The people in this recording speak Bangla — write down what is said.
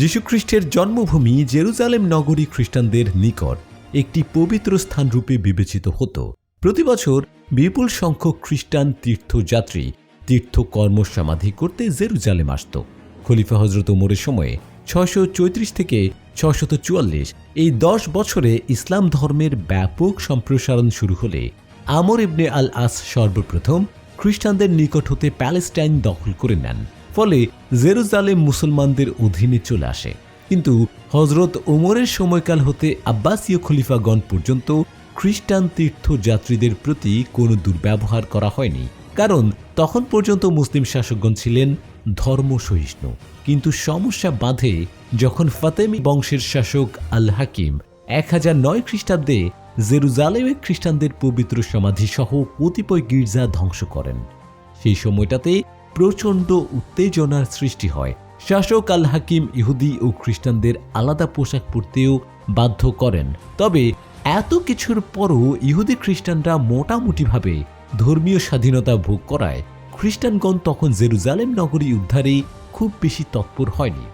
যীশুখ্রিস্টের জন্মভূমি জেরুজালেম নগরী খ্রিস্টানদের নিকট একটি পবিত্র স্থান রূপে বিবেচিত হতো। প্রতি বছর বিপুল সংখ্যক খ্রিস্টান তীর্থযাত্রী তীর্থ কর্ম সমাধি করতে জেরুজালেম আসত। খলিফা হজরত ওমরের সময়ে ছয়শো চৌত্রিশ থেকে ছশত চুয়াল্লিশ এই দশ বছরে ইসলাম ধর্মের ব্যাপক সম্প্রসারণ শুরু হলে আমর ইবনে আল আস সর্বপ্রথম খ্রিস্টানদের নিকট হতে প্যালেস্টাইন দখল করে নেন। ফলে জেরুজালেম মুসলমানদের অধীনে চলে আসে। কিন্তু হজরত ওমরের সময়কাল হতে আব্বাসীয় খলিফাগণ পর্যন্ত খ্রিস্টান তীর্থযাত্রীদের প্রতি কোনো দুর্ব্যবহার করা হয়নি। কারণ তখন পর্যন্ত মুসলিম শাসকগণ ছিলেন ধর্ম সহিষ্ণু কিন্তু সমস্যা বাঁধে যখন ফাতেমি বংশের শাসক আল হাকিম এক হাজার নয় খ্রিস্টাব্দে জেরুজালেমে খ্রিস্টানদের পবিত্র সমাধিসহ কতিপয় গির্জা ধ্বংস করেন। সেই সময়টাতে প্রচণ্ড উত্তেজনার সৃষ্টি হয়। শাসক আল হাকিম ইহুদি ও খ্রিস্টানদের আলাদা পোশাক পরতেও বাধ্য করেন। তবে এত কিছুর পরও ইহুদি খ্রিস্টানরা মোটামুটিভাবে ধর্মীয় স্বাধীনতা ভোগ করায়। খ্রিস্টানগণ তখন জেরুজালেম নগরী উদ্ধারে খুব বেশি তৎপর হয়নি।